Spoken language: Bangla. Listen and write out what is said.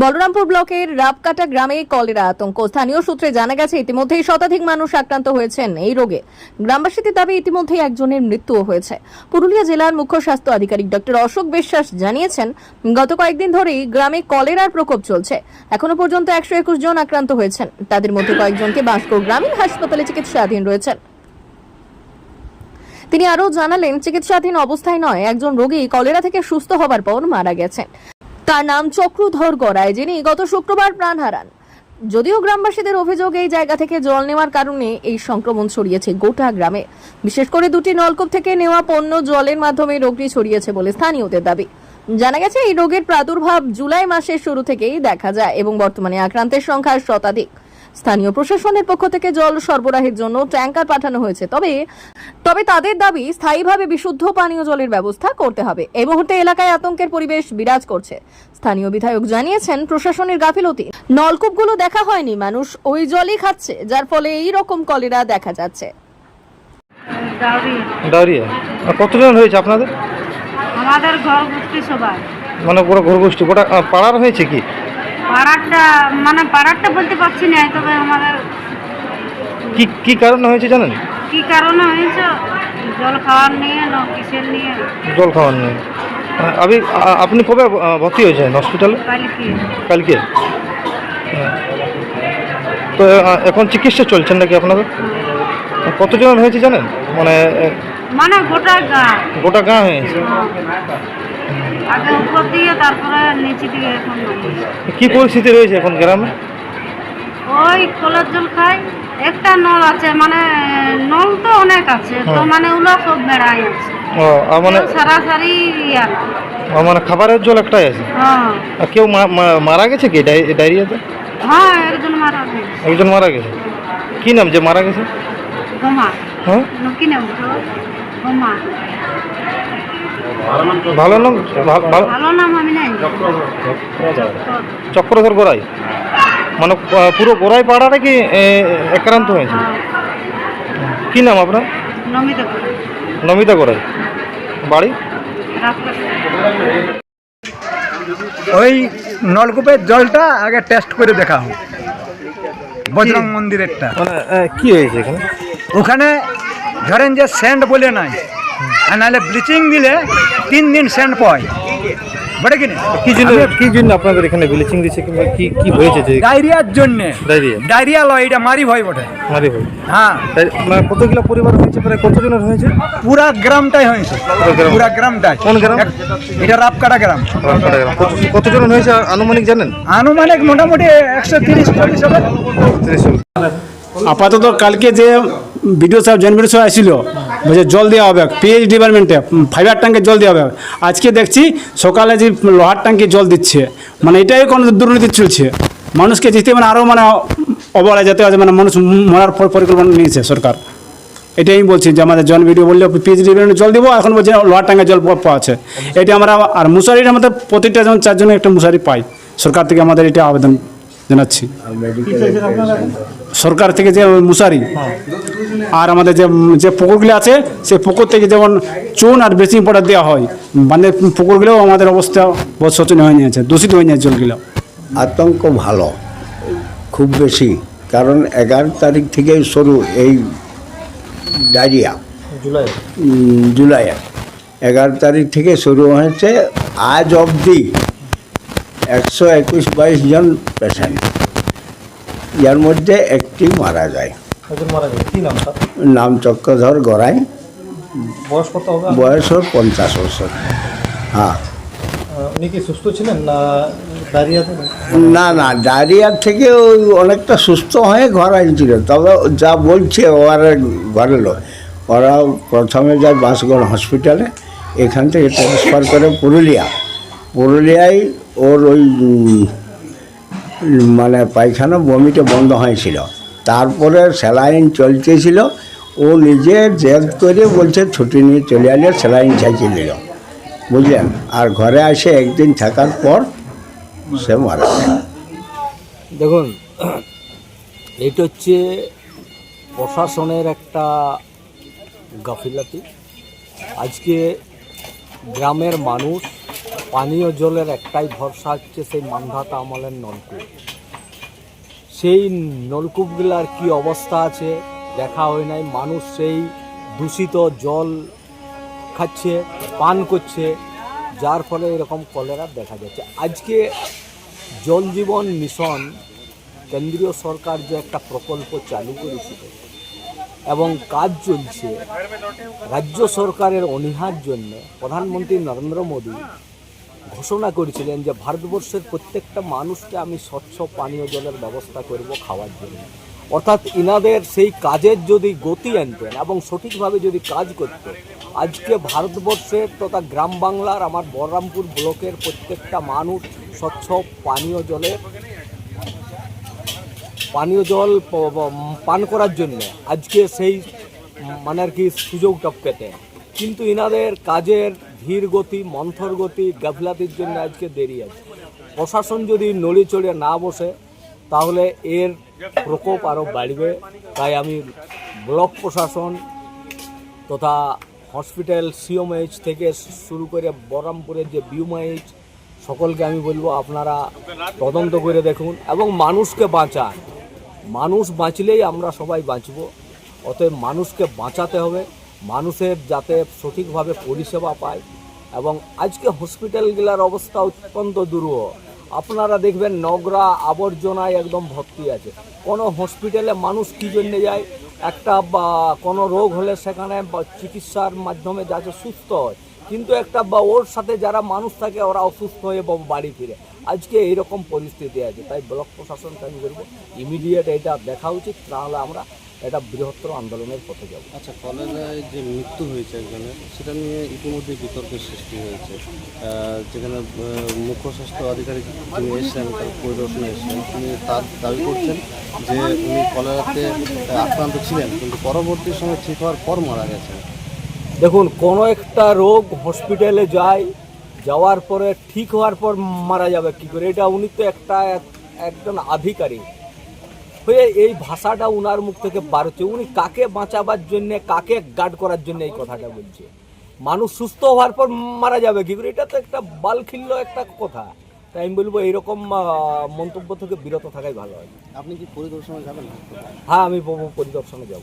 বলরামপুর ব্লকের রাবকাটা গ্রামে কলেরা আতঙ্ক। স্থানীয় সূত্রে জানা গেছে, ইতিমধ্যেই শতাধিক মানুষ আক্রান্ত হয়েছেন এই রোগে। গ্রামবাসীদের দাবি, ইতিমধ্যেই একজনের মৃত্যুও হয়েছে। পুরুলিয়া জেলার মুখ্য স্বাস্থ্য আধিকারিক ডক্টর অশোক বিশ্বাস জানিয়েছেন, গত কয়েকদিন ধরেই গ্রামে কলেরার প্রকোপ চলছে। এখনও পর্যন্ত একশো একুশ জন আক্রান্ত হয়েছেন। তাদের মধ্যে কয়েকজনকে বাঁশকোর গ্রামীণ হাসপাতালে চিকিৎসাধীন রয়েছেন। তিনি আরও জানালেন, চিকিৎসাধীন অবস্থায় নয়, একজন রোগী কলেরা থেকে সুস্থ হবার পর মারা গেছেন। তার নাম চক্রধর গড়ায় যিনি গত শুক্রবার প্রাণ হারান। যদিও গ্রামবাসীদের অভিযোগ, এই জায়গা থেকে জল নেওয়ার কারণে এই সংক্রমণ ছড়িয়েছে গোটা গ্রামে। বিশেষ করে দুটি নলকূপ থেকে নেওয়া পণ্য জলের মাধ্যমে রোগটি ছড়িয়েছে বলে স্থানীয়দের দাবি। জানা গেছে, এই রোগের প্রাদুর্ভাব জুলাই মাসের শুরু থেকেই দেখা যায় এবং বর্তমানে আক্রান্তের সংখ্যা শতাধিক। স্থানীয় প্রশাসনের পক্ষ থেকে জল সরবরাহের জন্য ট্যাঙ্কার পাঠানো হয়েছে। তবে তবে তাদের দাবি স্থায়ীভাবে বিশুদ্ধ পানীয় জলের ব্যবস্থা করতে হবে। এই মুহূর্তে এলাকায় আতঙ্কের পরিবেশ বিরাজ করছে। স্থানীয় বিধায়ক জানিয়েছেন প্রশাসনের গাফিলতি। নলকূপগুলো দেখা হয়নি মানুষ ওই জলই খাচ্ছে যার ফলে এই রকম কলেরা দেখা যাচ্ছে। ডায়রিয়া কতজন হয়েছে আপনাদের? আমাদের ঘর গোষ্ঠী সবাই। মানে পুরো ঘরগোষ্ঠী গোটা পাড়ার হয়েছে কি? পাড়ারটা মানে পাড়ারটা বলতে পারছি না তবে আমাদের কি কি কারণে হয়েছে জানেন? কি কারণে হয়েছে? জল খাওয়ার নিয়ে না কিসের নিয়ে? জল খাওয়ার নেই আপনি আপনি কবে ভর্তি হয়েছেন হসপিটালে কালকে। কালকে? হ্যাঁ। তো এখন চিকিৎসা চলছেন নাকি আপনাদের? কতজন হয়েছে জানেন? মানে মানে গোটা গা। গোটা গাঁ হয়েছে। আগে উপর দিয়ে তারপরে নিচে দিকে এখন কি পরিস্থিতি রয়েছে এখন গ্রামে? ওই কলের জল খাই। একটা নল আছে মানে নল তো অনেক আছে তো মানে ওগুলো সব বেড়াই আছে। ও মানে সারাসারি মানে খাবারের জল একটাই আছে? হ্যাঁ। কেউ মারা গেছে কি? ডায়রিয়াতে? হ্যাঁ একজন মারা গেছে। একজন মারা গেছে? কি নাম যে মারা গেছে? গোমা হ্যাঁ? কি নাম গোমা ভালো নাম ভালো ভালো। নাম আমি নাই। চক্রধর গোড়াই। মানে পুরো গোড়াই পাড়াটা কি আক্রান্ত হয়েছে? কি নাম আপনার? নমিতা গোড়াই। বাড়ি? ওই নলকূপের জলটা আগে টেস্ট করে দেখা হোক। বজরং মন্দিরেরটা। মানে কি হয়েছে এখানে? ওখানে ধরেন যে স্যান্ড বলে নাই। আর নাহলে ব্লিচিং দিলে তিন দিন স্যান্ড পায় বটে কিনে কি জন্য কি জন্য আপনাদের এখানে ব্লিচিং দিচ্ছে কিংবা কি কি হয়েছে যে ডায়রিয়ার জন্য। ডায়রিয়া? ডায়রিয়া লয় এটা মারি ভয় বটে। মারি ভাই হ্যাঁ। মানে কতগুলো পরিবার হয়েছে প্রায় কতজনের হয়েছে? পুরা গ্রামটাই হয়েছে? পুরা গ্রামটাই। কোন গ্রাম? এটা রাপকাটা গ্রাম। কত- কতজন হয়েছে আনুমানিক জানেন? আনুমানিক মোটামুটি একশো তিরিশ চল্লিশ হবে। আপাতত কালকে যে বিডিও সাহেব জেনবিডিও সাহেব আসছিল বলছে জল দেওয়া হবে। পিএইচ ডিপার্টমেন্টে ফাইবার ট্যাঙ্কে জল দেওয়া হবে। আজকে দেখছি সকালে যে লোহার ট্যাঙ্কে জল দিচ্ছে মানে এটাই কোনো দুর্নীতি চলছে। মানুষকে যেতে মানে আরও মানে অবহেলা যেতে আছে মানে মানুষ মরার পর পরিকল্পনা নিয়েছে সরকার। এটাই আমি বলছি যে আমাদের জন ভিডিও বললে পিএইচ ডিপার্টমেন্টে জল দেবো এখন বলছে লোহার ট্যাঙ্কে জল পাওয়া আছে। এটা আমরা আর মুসারিটা আমাদের প্রতিটা যেমন চারজনে একটা মুসারি পাই সরকার থেকে আমাদের এটা আবেদন জানাচ্ছি। সরকার থেকে যে মুসারি আর আমাদের যে যে পুকুরগুলো আছে সেই পুকুর থেকে যেমন চুন আর ব্লিচিং পাউডার দেওয়া হয় মানে পুকুরগুলোও আমাদের অবস্থা বহুত শোচনীয় হয়ে নিয়েছে দূষিত হয়ে নিয়েছে জলগুলো। আতঙ্ক ভালো খুব বেশি কারণ এগারো তারিখ থেকে শুরু এই ডায়রিয়া। জুলাই। উম, এগারো তারিখ থেকে শুরু হয়েছে আজ অবধি একশো একুশ বাইশ জন পেশেন্ট যার মধ্যে একটি মারা যায়। একজন মারা গেছে। কি নাম তার? নাম চক্রধর গড়াই। বয়স কত হবে? বয়স ওর পঞ্চাশ বছর। হ্যাঁ। উনি কি সুস্থ ছিলেন না না না ডায়রিয়ার থেকে ওই অনেকটা সুস্থ হয়ে ঘর আনছিল। তবে যা বলছে ওরা ঘরের লোক ওরা প্রথমে যায় বাঁশগড় হসপিটালে এখান থেকে ট্রান্সফার করে পুরুলিয়া। পুরুলিয়ায় ওর ওই মানে পায়খানা বমিটা বন্ধ হয়েছিল। তারপরে স্যালাইন চলতেছিল। ও নিজে জেদ করে বলছে, ছুটি নিয়ে চলে আসলে স্যালাইন চাইছে নিল। বুঝলেন? আর ঘরে আসে একদিন থাকার পর সে মারা দেখুন, এটা হচ্ছে প্রশাসনের একটা গাফিলাতি। আজকে গ্রামের মানুষ পানীয় জলের একটাই ভরসা হচ্ছে সেই মান্ধাতা আমলের নলকূপ। সেই নলকূপগুলার কি অবস্থা আছে? দেখা হয় নাই। মানুষ সেই দূষিত জল খাচ্ছে, পান করছে, যার ফলে এরকম কলেরা দেখা যাচ্ছে। আজকে জল জীবন মিশন কেন্দ্রীয় সরকার যে একটা প্রকল্প চালু করেছিল এবং কাজ চলছে, রাজ্য সরকারের অনীহার জন্য প্রধানমন্ত্রী নরেন্দ্র মোদী ঘোষণা করেছিলেন যে ভারতবর্ষের প্রত্যেকটা মানুষকে আমি স্বচ্ছ পানীয় জলের ব্যবস্থা করব খাওয়ার জন্য। অর্থাৎ ইনাদের সেই কাজের যদি গতি আনতেন এবং সঠিকভাবে যদি কাজ করত আজকে ভারতবর্ষের তথা গ্রাম বাংলার আমার বলরামপুর ব্লকের প্রত্যেকটা মানুষ স্বচ্ছ পানীয় জলের পানীয় জল পান করার জন্য আজকে সেই মানে আর কি সুযোগটা পেতেন। কিন্তু ইনাদের কাজের ধীর গতি, মন্থর গতি, গাফলাতির জন্য আজকে দেরি আছে। প্রশাসন যদি নড়ে চড়ে না বসে, তাহলে এর প্রকোপ আরও বাড়বে। তাই আমি ব্লক প্রশাসন তথা হসপিটাল সিওমএইচ থেকে শুরু করে বহরমপুরের যে বিউমএইচ সকলকে আমি বলব আপনারা তদন্ত করে দেখুন এবং মানুষকে বাঁচান। মানুষ বাঁচলেই আমরা সবাই বাঁচব। অতএব মানুষকে বাঁচাতে হবে। মানুষের যাতে সঠিকভাবে পরিষেবা পায় এবং আজকে হসপিটালগুলার অবস্থা অত্যন্ত দুরূহ। আপনারা দেখবেন নোংরা আবর্জনায় একদম ভর্তি আছে। কোনো হসপিটালে মানুষ কী জন্য যায়? একটা বা কোনো রোগ হলে সেখানে চিকিৎসার মাধ্যমে যাতে সুস্থ হয়। কিন্তু একটা বা ওর সাথে যারা মানুষ থাকে, ওরা অসুস্থ হয়ে বাড়ি ফিরে। আজকে এইরকম পরিস্থিতি আছে। তাই ব্লক প্রশাসনকে আমি বলব ইমিডিয়েট এটা দেখা উচিত তাহলে আমরা এটা বৃহত্তর আন্দোলনের পথে যাব। আচ্ছা কলেরায় যে মৃত্যু হয়েছে একজনের সেটা নিয়ে ইতিমধ্যে বিতর্কের সৃষ্টি হয়েছে। যেখানে মুখ্য স্বাস্থ্য আধিকারিক যিনি এসেছেন তার পরিদর্শনে এসেছেন তিনি তার দাবি করছেন যে উনি কলেরাতে আক্রান্ত ছিলেন কিন্তু পরবর্তী সময় ঠিক হওয়ার পর মারা গেছেন। দেখুন কোনো একটা রোগ হসপিটালে যায় যাওয়ার পরে ঠিক হওয়ার পর মারা যাবে কি করে? এটা উনি তো একটা এক- একজন আধিকারিক। হয়ে এই ভাষাটা উনার মুখ থেকে বার হচ্ছে। উনি কাকে বাঁচাবার জন্য কাকে গার্ড করার জন্য এই কথাটা বলছে? মানুষ সুস্থ হওয়ার পর মারা যাবে কি করে? এটা তো একটা বালখিল্য একটা কথা। তাই আমি বলব এইরকম মন্তব্য থেকে বিরত থাকাই ভালো হয়। আপনি কি পরিদর্শনে যাবেন? হ্যাঁ আমি পরিদর্শনে যাব।